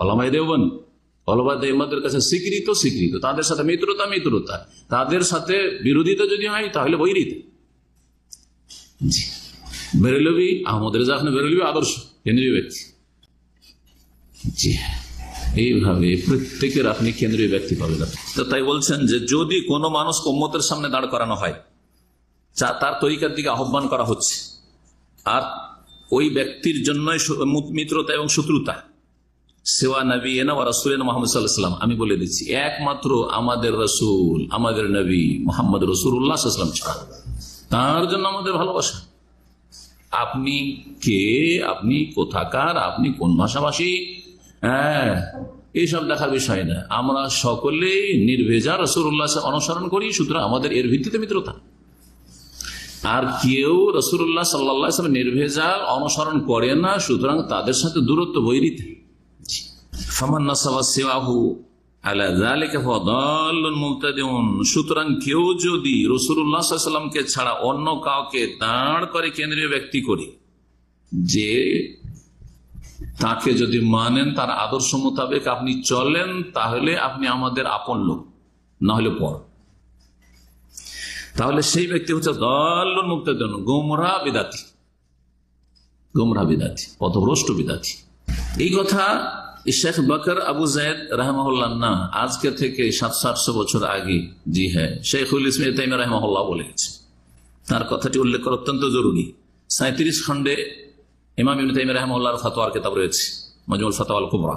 আলামাই দেবন অলবাদ এমাদের কাছে স্বীকৃত স্বীকৃত। তাদের সাথে মিত্রতা মিত্রতা। তাদের সাথে বিরোধিতা যদি হয়, তাহলে বৈরিত। জি। বেরেলবি আহমদ রেজা খান বেরেলবি আদর্শ, কেন্দ্রীয় ব্যক্তি। জি। এইভাবে প্রত্যেকের আপনি কেন্দ্রীয় ব্যক্তি পাবেন তো তাই বলছেন যে যদি কোনো মানুষ কম্মতের সামনে দাঁড় করানো হয় যা তার তরিকার দিকে আহ্বান করা হচ্ছে, আর ওই ব্যক্তির জন্যই মিত্রতা এবং শত্রুতা সেওয়া নবী ও রাসুলেন মোহাম্মদ সাল্লাহাম আমি বলে দিচ্ছি, একমাত্র আমাদের রসুল, আমাদের নবী মোহাম্মদ রসুল্লাহ সাল্লাম ছাড়া। তার জন্য আমাদের ভালোবাসা। আপনি কে? আপনি কোথাকার? আপনি কোন ভাষাভাষী? হ্যাঁ এইসব দেখার বিষয় না। আমরা সকলেই নির্ভেজা রসুল্লাহ অনুসরণ করি, সুতরাং আমাদের এর ভিত্তিতে মিত্রতা। আর কেউ রসুল্লাহ সাল্লা নির্ভেজাল অনুসরণ করে না, সুতরাং তাদের সাথে দূরত্ব বৈরিতে সুতরাং কেউ যদি রসুল্লাহামকে ছাড়া অন্য কাউকে দাঁড় করে কেন্দ্রীয় ব্যক্তি করে, যে তাকে যদি মানেন তার আদর্শ মোতাবেক আপনি চলেন, তাহলে আপনি আমাদের আপন লোক, না হলে পর। তাহলে সেই ব্যক্তি হচ্ছে দল্লুন মুক্তাদন গোমরা বিদাতি। গোমরা বিদাতি, পথভ্রষ্ট বিদাতি। এই কথা শেখ বকর আবু জায়দ রহমাল্লাহ না, আজকে থেকে সাত সাতশো বছর আগে, জি হ্যাঁ শেখুল ইসমিম তাইম রহমাল্লাহ বলে গেছে তার কথাটি উল্লেখ করা অত্যন্ত জরুরি। সাঁত্রিশ খণ্ডে ইমাম ইবিন তাইম রহমাল্লাহর ফতোয়ার কেতাব রয়েছে, মজমুল ফতোয়াল কুমরা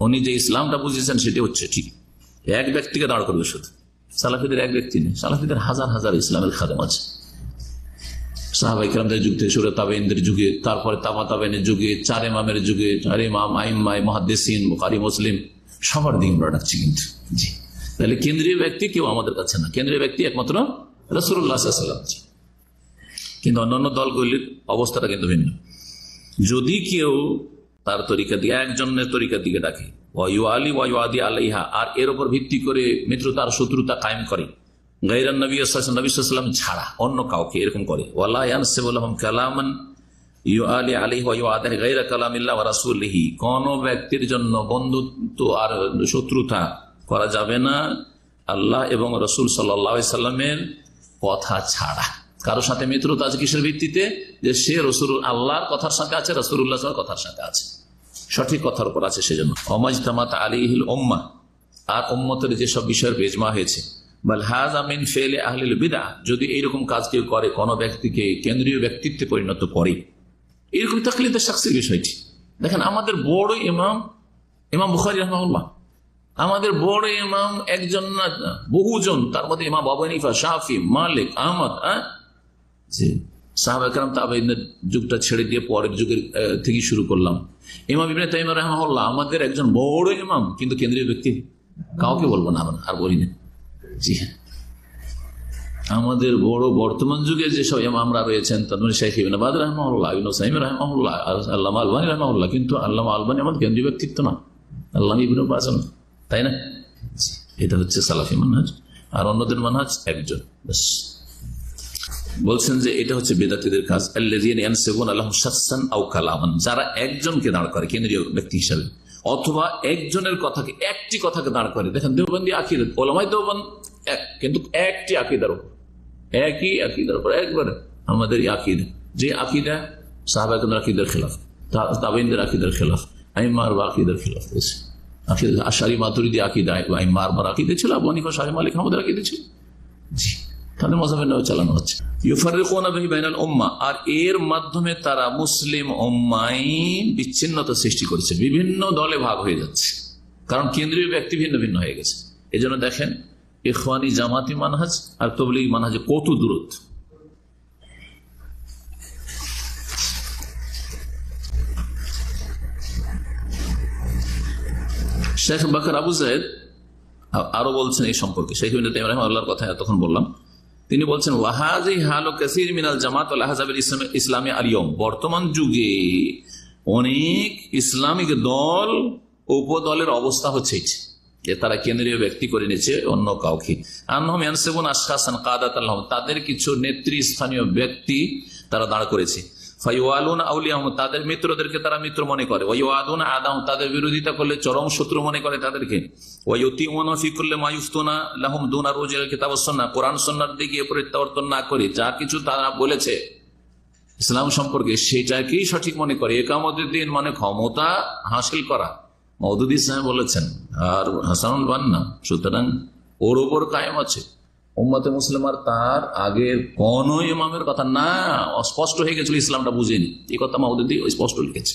উনি যে ইসলামটা বুঝেছেন সেটি হচ্ছে ঠিক। এক ব্যক্তিকে দাঁড় করবে শুধু। সালাফিদের এক ব্যক্তি নেই। সালাফিদের হাজার হাজার ইসলামের খাদেম আছে। সাহাবাইকরামদের যুগ থেকে সুরে তাবেইনদের যুগে, তারপরে তামা তাবেনের যুগে, চার ইমামের যুগে, চার ইমাম আইম্মাই মহাদ্দেসিন, বুখারি, মুসলিম, সবার দিকে আমরা ডাকছি কিন্তু। জি। তাহলে কেন্দ্রীয় ব্যক্তি কেউ আমাদের কাছে না। কেন্দ্রীয় ব্যক্তি একমাত্র রসুল্লাহ সাল্লাম কিন্তু অন্যান্য দলগুলির অবস্থাটা কিন্তু ভিন্ন। যদি কেউ তার তরিকা দিয়ে একজনের তরিকার দিকে ডাকে। ওয়ু আলী ওয়ু আদি আলাইহা, আর এর উপর ভিত্তি করে মিত্রতার শত্রুতা কায়েম করে। গাইরান নবী নবীলাম ছাড়া অন্য কাউকে এরকম করে। কালামান ইউ আলী আলী গাইরা কালামিল্লা রাসুল্লিহি কোন ব্যক্তির জন্য বন্ধুত্ব আর শত্রুতা করা যাবে না। আল্লাহ এবং রসুল সাল্লামের কথা ছাড়া। কারোর সাথে মিত্রতা আছে কিসের ভিত্তিতে? যে সে রসুল আল্লাহর কথার সাথে আছে রসুল্লাহ কথার সাথে আছে। সঠিক কথার উপর আছে সেজন্য। অমাজতামাত আলিহিল ওম্মা আর ওম্মতের যেসব বিষয়ের বেজমা হয়েছে। যদি এইরকম কাজ কেউ করে, কোনো ব্যক্তিকে কেন্দ্রীয় ব্যক্তিত্বে পরিণত করে। এরকম তাকলিদের শাস্তির বিষয়টি। দেখেন, আমাদের বড় ইমাম ইমাম বুখারি রহমাউল্লাহ আমাদের বড় ইমাম একজন না, বহুজন, তার মধ্যে ইমাম বাবানিফা শাহি মালিক, আহমদ হ্যাঁ? যে সাহাবাহাম তাবেদের যুগটা ছেড়ে দিয়ে পরের যুগের থেকে শুরু করলাম। ইমাম ইবিন তাইম রহমাল্লাহ আমাদের একজন বড় ইমাম, কিন্তু কেন্দ্রীয় ব্যক্তি। কাউকে বলব না আর বলি না। জি হ্যাঁ। আমাদের বড় বর্তমান যুগে যেসব আমরা রয়েছেন তাদের শেখ ইবিনাবাদ রহমাউল্লাহ ইবিন সাইম রহমাউল্লাহ আল্লাহ আলবানী রহমাউল্লাহ কিন্তু আল্লাহ আলবানী আমাদের কেন্দ্রীয় ব্যক্তিত্ব না। আল্লাহ ইবিন বাজন তাই না? এটা হচ্ছে সালাফি মানহাজ। আর অন্যদের মানহাজ একজন। বলছেন যে এটা হচ্ছে বেদাতিদের কাজ। আল্লাহান যারা একজনকে দাঁড় করে, কেন্দ্রীয় ব্যক্তি হিসাবে, অথবা একজনের কথাকে, একটি কথাকে দাঁড় করে, দেখেন দেওবন্দি আকিদ, ওলামাই দেওবন্দ এক, কিন্তু একটি আকিদার উপর, একই আকিদার উপর, একবারে আমাদের আকিদা। যে আকিদা সাহাবাকেন্দ্র আকিদের খেলাফ তাবিনদের আকিদের খেলাফ, আইমার বা আকিদের খেলাফ হয়েছে আশারি মাতুরিদি আকিদা ছিল, আবু হানিফা শাহিম মালিক, আমাদের আকিদে ছিল। জি, তাদের মজাবের নামে চালানো হচ্ছে। আর এর মাধ্যমে তারা মুসলিম ওম্মাই বিচ্ছিন্নতা সৃষ্টি করেছে। বিভিন্ন দলে ভাগ হয়ে যাচ্ছে। কারণ কেন্দ্রীয় ব্যক্তি ভিন্ন ভিন্ন হয়ে গেছে। এই জন্য দেখেন, ইখওয়ানি জামাতি মানহাজ আর তবলিগ মানহাজে কত দূরত্ব। শেখ বাকর আবু জাহেদ আরও বলছেন এই সম্পর্কে। শেখ আল্লাহর কথা তখন বললাম। তিনি বলছেন ওয়াহাজি হালো কাসির মিনাল জামাত ইসলাম, ইসলামী আলিয়ম বর্তমান যুগে অনেক ইসলামিক দল, উপদলের অবস্থা হচ্ছে যে তারা কেন্দ্রীয় ব্যক্তি করে নিয়েছে, অন্য কাউকে। আনহম ইয়ানসেবুন কাদাত আল্লাহম তাদের কিছু নেত্রী স্থানীয় ব্যক্তি তারা দাঁড় করেছে। তাদের মিত্রদেরকে তারা মিত্র মনে করে। ওয়াদুন আদাম, তাদের বিরোধিতা করলে চরম শত্রু মনে করে তাদেরকে। কোরআন সন্ন্যার দিকে প্রত্যাবর্তন না করে যা কিছু তারা বলেছে, ইসলাম সম্পর্কে সেটাকেই সঠিক মনে করে। একামতের দিন মানে ক্ষমতা হাসিল করা। মৌদুদ ইসলাম বলেছেন, আর হাসানুল বান্না, সুতরাং ওর ওপর কায়েম আছে। উম্মতে মুসলিমার তার আগের কোন ইমামের কথা না, অস্পষ্ট হয়ে গেছিল, ইসলামটা বুঝেনি। এই কথা মাহুদি স্পষ্ট লিখেছে।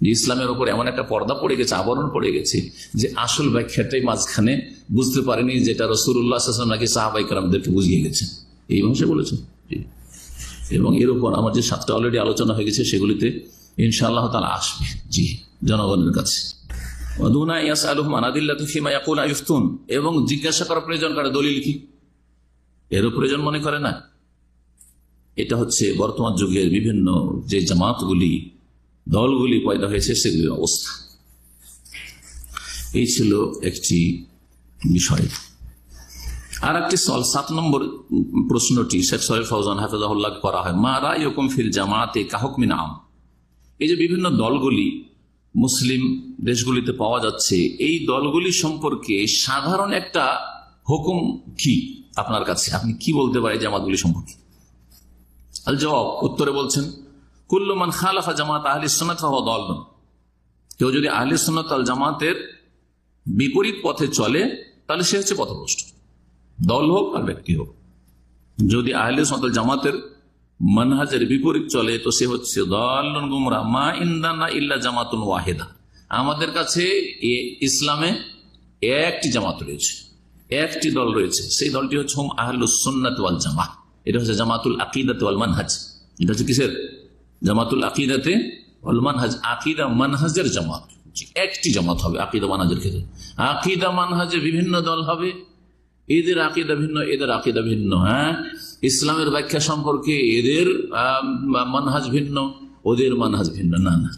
যে ইসলামের উপর এমন একটা পর্দা পড়ে গেছে, আবরণ পড়ে গেছে, যে আসল ব্যাখ্যাটাই মাঝখানে বুঝতে পারেনি যেটা রসুল্লাহ নাকি সাহাবাইকারদেরকে বুঝিয়ে গেছে। এই ভাষা বলেছেন জি। এবং এর উপর আমার যে সাতটা অলরেডি আলোচনা হয়ে গেছে, সেগুলিতে ইনশাআল্লাহ তালা আসবে। জি, জনগণের কাছে। এবং জিজ্ঞাসা করার প্রয়োজন করে? দলিল কি? এরও প্রয়োজন মনে করে না। এটা হচ্ছে বর্তমান যুগের বিভিন্ন যে জামাতগুলি, দলগুলি পয়দা হয়েছে, সেগুলির অবস্থা। এই ছিল একটি বিষয়। আর একটি সল সাত নম্বর প্রশ্নটি, শেখ সরেফ ফৌজান হাফিজাহুল্লাহ করা হয়, মা রায় ফিল জামাতে কাহকমিন আম এই যে বিভিন্ন দলগুলি, মুসলিম দেশগুলিতে পাওয়া যাচ্ছে, এই দলগুলি সম্পর্কে সাধারণ একটা হুকুম কি? আপনার কাছে। আপনি কি বলতে পারেন জামাতগুলি সম্পর্কে? আল জবাব, উত্তরে বলছেন কুল্লমান খালাফা জামাত আহলি সন্নত দল কেউ যদি আহলি সন্নত আল জামাতের বিপরীত পথে চলে, তাহলে সে হচ্ছে পথভ্রষ্ট। দল হোক আর ব্যক্তি হোক। যদি আহলে সন্তল জামাতের মানহাজের বিপরীত চলে, তো সে হচ্ছে দলন মা ইন্দানা জামাতুন ওয়াহেদা। আমাদের কাছে ইসলামে একটি জামাত রয়েছে। একটি দল রয়েছে, সেই দলটি হচ্ছে হোম আহলুসন্নাত ওয়াল এটা হচ্ছে জামাতুল আকিদাত ওয়াল মানহাজ। এটা হচ্ছে কিসের? জামাতুল আকিদাতে মানহাজ। আকিদা মানহাজের জামাত। একটি জামাত হবে আকিদা মানহাজের ক্ষেত্রে। আকিদা মানহাজে বিভিন্ন দল হবে। এদের আকিদা ভিন্ন, এদের আকিদা ভিন্ন হ্যাঁ? ইসলামের ব্যাখ্যা সম্পর্কে এদের মানহাজ ভিন্ন, ওদের মানহাজ ভিন্ন। না না।